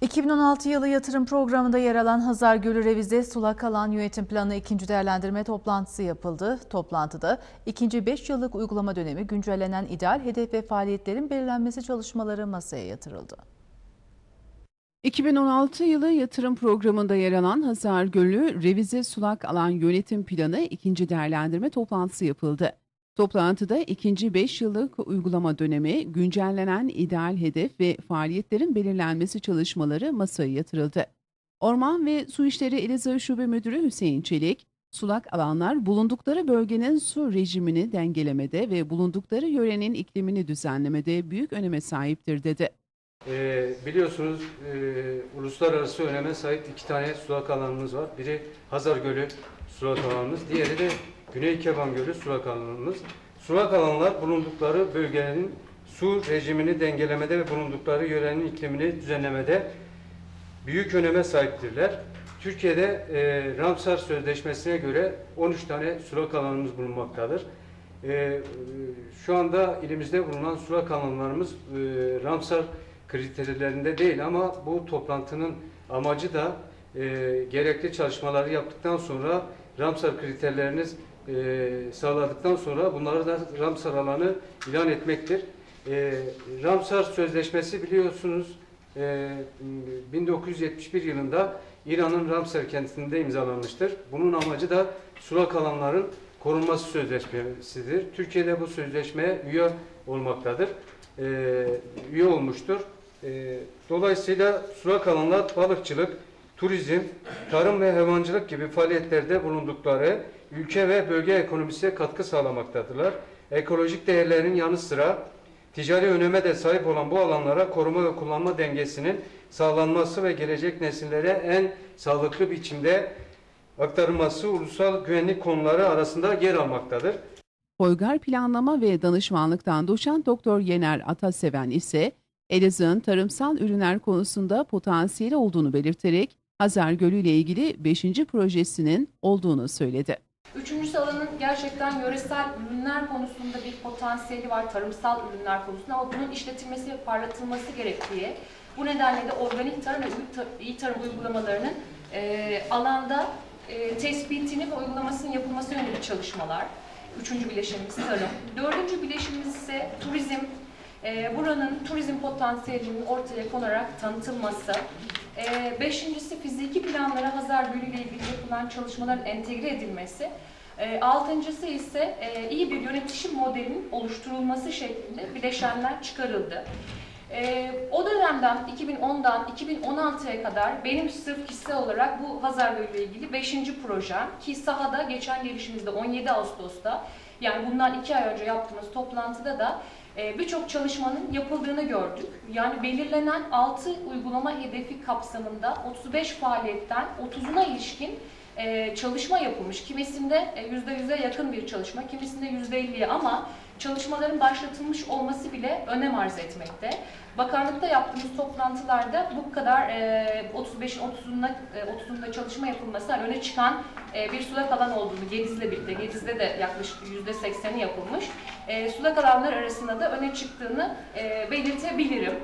2016 yılı yatırım programında yer alan Hazar Gölü Revize Sulak Alan Yönetim Planı ikinci değerlendirme toplantısı yapıldı. Toplantıda ikinci 5 yıllık uygulama dönemi güncellenen ideal hedef ve faaliyetlerin belirlenmesi çalışmaları masaya yatırıldı. 2016 yılı yatırım programında yer alan Hazar Gölü Revize Sulak Alan Yönetim Planı ikinci değerlendirme toplantısı yapıldı. Toplantıda ikinci 5 yıllık uygulama dönemi, güncellenen ideal hedef ve faaliyetlerin belirlenmesi çalışmaları masaya yatırıldı. Orman ve Su İşleri Elazığ Şube Müdürü Hüseyin Çelik, sulak alanlar bulundukları bölgenin su rejimini dengelemede ve bulundukları yörenin iklimini düzenlemede büyük öneme sahiptir dedi. Ee, biliyorsunuz e, uluslararası öneme sahip iki tane sulak alanımız var. Biri Hazar Gölü sulak alanımız, diğeri de Güney Keban Gölü sulak alanımız. Sulak alanlar bulundukları bölgenin su rejimini dengelemede ve bulundukları yörenin iklimini düzenlemede büyük öneme sahiptirler. Türkiye'de e, Ramsar Sözleşmesi'ne göre 13 tane sulak alanımız bulunmaktadır. E, e, şu anda ilimizde bulunan sulak alanlarımız e, Ramsar kriterlerinde değil ama bu toplantının amacı da e, gerekli çalışmaları yaptıktan sonra Ramsar kriterlerini e, sağladıktan sonra bunları da Ramsar alanı ilan etmektir. E, Ramsar Sözleşmesi biliyorsunuz e, 1971 yılında İran'ın Ramsar kentinde imzalanmıştır. Bunun amacı da sulak alanların korunması sözleşmesidir. Türkiye'de bu sözleşmeye üye olmaktadır. E, üye olmuştur. E, dolayısıyla sulak alanlar balıkçılık, turizm, tarım ve hayvancılık gibi faaliyetlerde bulundukları ülke ve bölge ekonomisine katkı sağlamaktadırlar. Ekolojik değerlerin yanı sıra ticari öneme de sahip olan bu alanlara koruma ve kullanma dengesinin sağlanması ve gelecek nesillere en sağlıklı biçimde aktarılması ulusal güvenlik konuları arasında yer almaktadır. Toygar Planlama ve Danışmanlıktan doçent Doktor Yener Ataseven ise Elazığ'ın tarımsal ürünler konusunda potansiyeli olduğunu belirterek Hazar Gölü ile ilgili 5. projesinin olduğunu söyledi. Üçüncüsü alanın gerçekten yöresel ürünler konusunda bir potansiyeli var, tarımsal ürünler konusunda ama bunun işletilmesi ve parlatılması gerektiği, bu nedenle de organik tarım ve iyi tarım uygulamalarının e, alanda e, tespitini ve uygulamasının yapılması yönelik çalışmalar. Üçüncü bileşimimiz tarım. Dördüncü bileşimimiz ise turizm. E, buranın turizm potansiyelinin ortaya konarak tanıtılması. E, beşincisi fiziki planlara Hazar Gölü ile ilgili yapılan çalışmaların entegre edilmesi. E, altıncısı ise e, iyi bir yönetişim modelinin oluşturulması şeklinde bileşenler çıkarıldı. E, o dönemden 2010'dan 2016'ya kadar benim sırf kişisel olarak bu Hazar Gölü ile ilgili 5. projem ki sahada geçen gelişimizde 17 Ağustos'ta yani bundan 2 ay önce yaptığımız toplantıda da birçok çalışmanın yapıldığını gördük. Yani belirlenen 6 uygulama hedefi kapsamında 35 faaliyetten 30'una ilişkin e, çalışma yapılmış. Kimisinde e, %100'e yakın bir çalışma, kimisinde %50'ye ama çalışmaların başlatılmış olması bile önem arz etmekte. Bakanlıkta yaptığımız toplantılarda bu kadar e, 35'in 30'unda e, 30'unda çalışma yapılması hani öne çıkan e, bir sulak alan olduğunu Gediz'le birlikte, Gediz'de de yaklaşık %80'i yapılmış. Sulak alanlar arasında da öne çıktığını belirtebilirim.